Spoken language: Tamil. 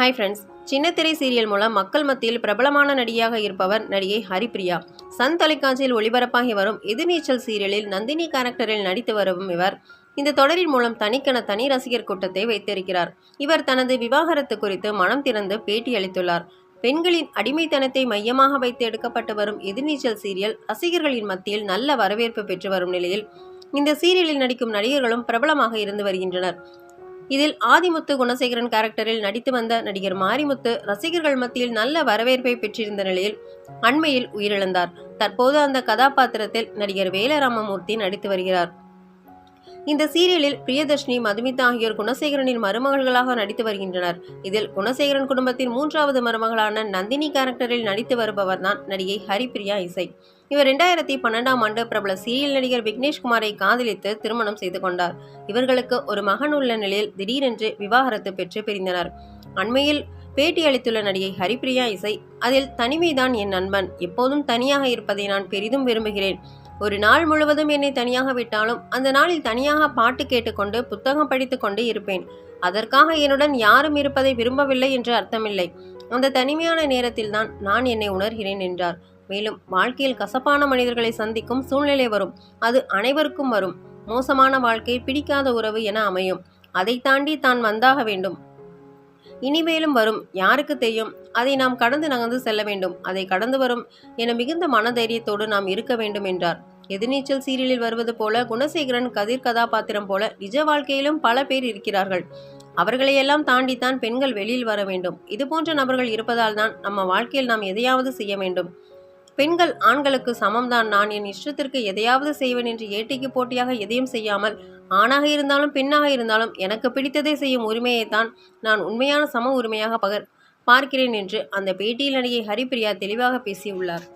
ஹாய் ஃப்ரெண்ட்ஸ் சின்னத்திரை சீரியல் மூலம் மக்கள் மத்தியில் பிரபலமான நடிகையாக இருப்பவர் நடிகை ஹரிப்பிரியா சன் தொலைக்காட்சியில் ஒளிபரப்பாகி வரும் எதிர்நீச்சல் சீரியலில் நந்தினி கேரக்டரில் நடித்து வரும் இவர். இந்த தொடரின் மூலம் தனிக்கென தனி ரசிகர் கூட்டத்தை வைத்திருக்கிறார். இவர் தனது விவாகரத்து குறித்து மனம் திறந்து பேட்டி அளித்துள்ளார். பெண்களின் அடிமைத்தனத்தை மையமாக வைத்து எடுக்கப்பட்டு வரும் எதிர்நீச்சல் சீரியல் ரசிகர்களின் மத்தியில் நல்ல வரவேற்பு பெற்று வரும் நிலையில் இந்த சீரியலில் நடிக்கும் நடிகர்களும் பிரபலமாக இருந்து வருகின்றனர். இதில் ஆதிமுத்து குணசேகரன் கேரக்டரில் நடித்து வந்த நடிகர் மாரிமுத்து ரசிகர்கள் மத்தியில் நல்ல வரவேற்பை பெற்றிருந்த நிலையில் அண்மையில் உயிரிழந்தார். தற்போது அந்த கதாபாத்திரத்தில் நடிகர் வேலராமமூர்த்தி நடித்து வருகிறார். இந்த சீரியலில் பிரியதர்ஷினி மதுமிதா ஆகியோர் குணசேகரனின் மருமகள்களாக நடித்து வருகின்றனர். இதில் குணசேகரன் குடும்பத்தின் மூன்றாவது மருமகளான நந்தினி கேரக்டரில் நடித்து வருபவர் தான் நடிகை ஹரிப்பிரியா இசை. இவர் இரண்டாயிரத்தி பன்னெண்டாம் ஆண்டு பிரபல சீரியல் நடிகர் விக்னேஷ்குமாரை காதலித்து திருமணம் செய்து கொண்டார். இவர்களுக்கு ஒரு மகன் உள்ள நிலையில் திடீரென்று விவாகரத்து பெற்று பிரிந்தனர். அண்மையில் பேட்டி அளித்துள்ள நடிகை ஹரிப்பிரியா இசை அதில் தனிமைதான் என் நண்பன். எப்போதும் தனியாக இருப்பதை நான் பெரிதும் விரும்புகிறேன். ஒரு நாள் முழுவதும் என்னை தனியாக விட்டாலும் அந்த நாளில் தனியாக பாட்டு கேட்டுக்கொண்டு புத்தகம் படித்து கொண்டு இருப்பேன். அதற்காக என்னுடன் யாரும் இருப்பதை விரும்பவில்லை என்று அர்த்தமில்லை. அந்த தனிமையான நேரத்தில் தான் நான் என்னை உணர்கிறேன் என்றார். மேலும் வாழ்க்கையில் கசப்பான மனிதர்களை சந்திக்கும் சூழ்நிலை வரும். அது அனைவருக்கும் வரும். மோசமான வாழ்க்கை பிடிக்காத உறவு என அமையும். அதை தாண்டி தான் வந்தாக வேண்டும். இனிமேலும் வரும். யாருக்கு தெரியும்? அதை நாம் கடந்து நகர்ந்து செல்ல வேண்டும். அதை கடந்து வரும் என மிகுந்த மனதைரியத்தோடு நாம் இருக்க வேண்டும் என்றார். எதிர்நீச்சல் சீரியலில் வருவது போல குணசேகரன் கதிர் கதாபாத்திரம் போல நிஜ வாழ்க்கையிலும் பல பேர் இருக்கிறார்கள். அவர்களையெல்லாம் தாண்டித்தான் பெண்கள் வெளியில் வர வேண்டும். இது போன்ற நபர்கள் இருப்பதால் தான் நம்ம வாழ்க்கையில் நாம் எதையாவது செய்ய வேண்டும். பெண்கள் ஆண்களுக்கு சமம்தான். நான் என் இஷ்டத்திற்கு எதையாவது செய்வேன் என்று ஏட்டிக்கு போட்டியாக எதையும் செய்யாமல் ஆணாக இருந்தாலும் பெண்ணாக இருந்தாலும் எனக்கு பிடித்ததை செய்யும் உரிமையை தான் நான் உண்மையான சம உரிமையாக பகர் பார்க்கிறேன் என்று அந்த பேட்டியில் நடிகை ஹரிப்பிரியா தெளிவாக பேசியுள்ளார்.